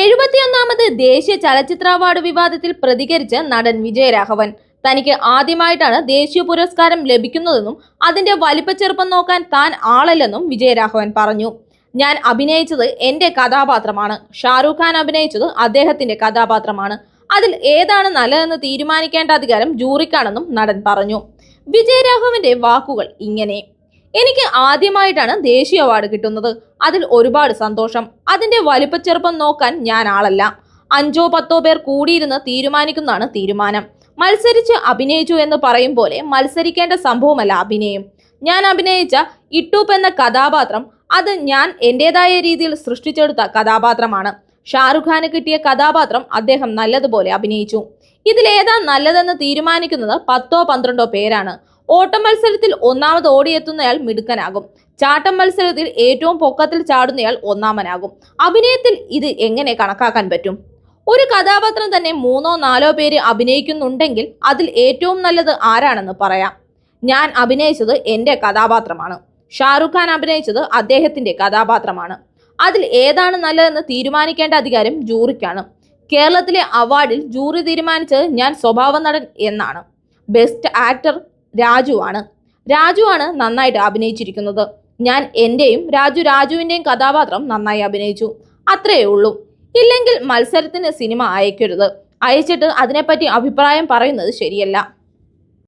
എഴുപത്തിയൊന്നാമത് ദേശീയ ചലച്ചിത്ര അവാർഡ് വിവാദത്തിൽ പ്രതികരിച്ച നടൻ വിജയരാഘവൻ. തനിക്ക് ആദ്യമായിട്ടാണ് ദേശീയ പുരസ്കാരം ലഭിക്കുന്നതെന്നും അതിന്റെ വലിപ്പച്ചെറുപ്പം നോക്കാൻ താൻ ആളല്ലെന്നും വിജയരാഘവൻ പറഞ്ഞു. ഞാൻ അഭിനയിച്ചത് എന്റെ കഥാപാത്രമാണ്. ഷാറൂഖ് ഖാൻ അഭിനയിച്ചത് അദ്ദേഹത്തിന്റെ കഥാപാത്രമാണ്. അതിൽ ഏതാണ് നല്ലതെന്ന് തീരുമാനിക്കേണ്ട അധികാരം ജൂറിക്കാണെന്നും നടൻ പറഞ്ഞു. വിജയരാഘവന്റെ വാക്കുകൾ ഇങ്ങനെ. എനിക്ക് ആദ്യമായിട്ടാണ് ദേശീയ അവാർഡ് കിട്ടുന്നത്. അതിൽ ഒരുപാട് സന്തോഷം. അതിന്റെ വലിപ്പച്ചെറുപ്പം നോക്കാൻ ഞാൻ ആളല്ല. അഞ്ചോ പത്തോ പേർ കൂടിയിരുന്ന് തീരുമാനിക്കുന്നതാണ് തീരുമാനം. മത്സരിച്ച് അഭിനയിച്ചു എന്ന് പറയും പോലെ മത്സരിക്കേണ്ട സംഭവമല്ല അഭിനയം. ഞാൻ അഭിനയിച്ച ഇട്ടൂപ്പ് എന്ന കഥാപാത്രം അത് ഞാൻ എന്റെതായ രീതിയിൽ സൃഷ്ടിച്ചെടുത്ത കഥാപാത്രമാണ്. ഷാറുഖ് ഖാന് കിട്ടിയ കഥാപാത്രം അദ്ദേഹം നല്ലതുപോലെ അഭിനയിച്ചു. ഇതിലേതാ നല്ലതെന്ന് തീരുമാനിക്കുന്നത് പത്തോ പന്ത്രണ്ടോ പേരാണ്. ഓട്ടം മത്സരത്തിൽ ഒന്നാമത് ഓടിയെത്തുന്നയാൾ മിടുക്കനാകും. ചാട്ടം മത്സരത്തിൽ ഏറ്റവും പൊക്കത്തിൽ ചാടുന്നയാൾ ഒന്നാമനാകും. അഭിനയത്തിൽ ഇത് എങ്ങനെ കണക്കാക്കാൻ പറ്റും? ഒരു കഥാപാത്രം തന്നെ മൂന്നോ നാലോ പേര് അഭിനയിക്കുന്നുണ്ടെങ്കിൽ അതിൽ ഏറ്റവും നല്ലത് ആരാണെന്ന് പറയാം. ഞാൻ അഭിനയിച്ചത് എന്റെ കഥാപാത്രമാണ്. ഷാറുഖ് ഖാൻ അഭിനയിച്ചത് അദ്ദേഹത്തിന്റെ കഥാപാത്രമാണ്. അതിൽ ഏതാണ് നല്ലതെന്ന് തീരുമാനിക്കേണ്ട അധികാരം ജൂറിക്കാണ്. കേരളത്തിലെ അവാർഡിൽ ജൂറി തീരുമാനിച്ചത് ഞാൻ സ്വഭാവ നടൻ എന്നാണ്. ബെസ്റ്റ് ആക്ടർ രാജുവാണ് രാജുവാണ് നന്നായിട്ട് അഭിനയിച്ചിരിക്കുന്നത്. ഞാൻ എന്റെയും രാജു രാജുവിന്റെയും കഥാപാത്രം നന്നായി അഭിനയിച്ചു. അത്രയേ ഉള്ളൂ. ഇല്ലെങ്കിൽ മത്സരത്തിന് സിനിമ അയക്കരുത്. അയച്ചിട്ട് അതിനെപ്പറ്റി അഭിപ്രായം പറയുന്നത് ശരിയല്ല.